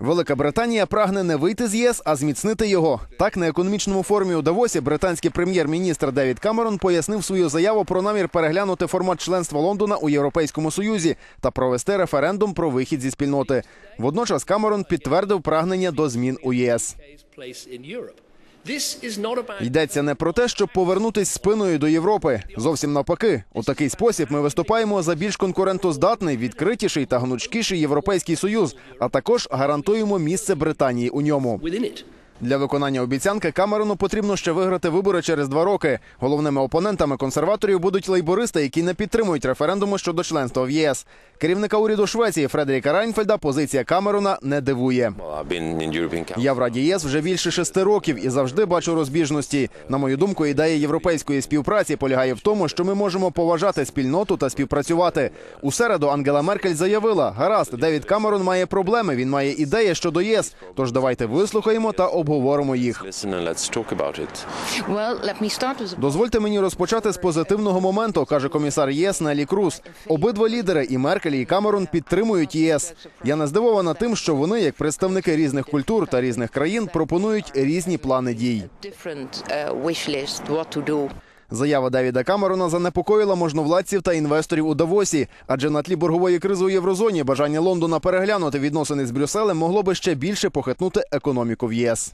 Велика Британія прагне не вийти з ЄС, а зміцнити його. Так на економічному форумі у Давосі британський прем'єр-міністр Девід Камерон пояснив свою заяву про намір переглянути формат членства Лондона у Європейському Союзі та провести референдум про вихід зі спільноти. Водночас Камерон підтвердив прагнення до змін у ЄС. Йдеться не про те, щоб повернутись спиною до Європи. Зовсім навпаки. У такий спосіб ми виступаємо за більш конкурентоздатний, відкритіший та гнучкіший європейський союз, а також гарантуємо місце Британії у ньому. Для виконання обіцянки Камерону потрібно ще виграти вибори через два роки. Головними опонентами консерваторів будуть лейбористи, які не підтримують референдуму щодо членства в ЄС. Керівника уряду Швеції Фредеріка Райнфельда позиція Камерона не дивує. Я в Раді ЄС вже більше шести років і завжди бачу розбіжності. На мою думку, ідея європейської співпраці полягає в тому, що ми можемо поважати спільноту та співпрацювати. У середу Ангела Меркель заявила: гаразд, Девід Камерон має проблеми. Він має ідеї щодо ЄС. Тож давайте вислухаємо та обговоримо їх. Дозвольте мені розпочати з позитивного моменту, каже комісар ЄС Нелі Круз. Обидва лідери і Меркель, і Камерон підтримують ЄС. Я не здивована тим, що вони, як представники різних культур та різних країн, пропонують різні плани дій. Заява Девіда Камерона занепокоїла можновладців та інвесторів у Давосі, адже на тлі боргової кризи у єврозоні бажання Лондона переглянути відносини з Брюсселем могло би ще більше похитнути економіку в ЄС.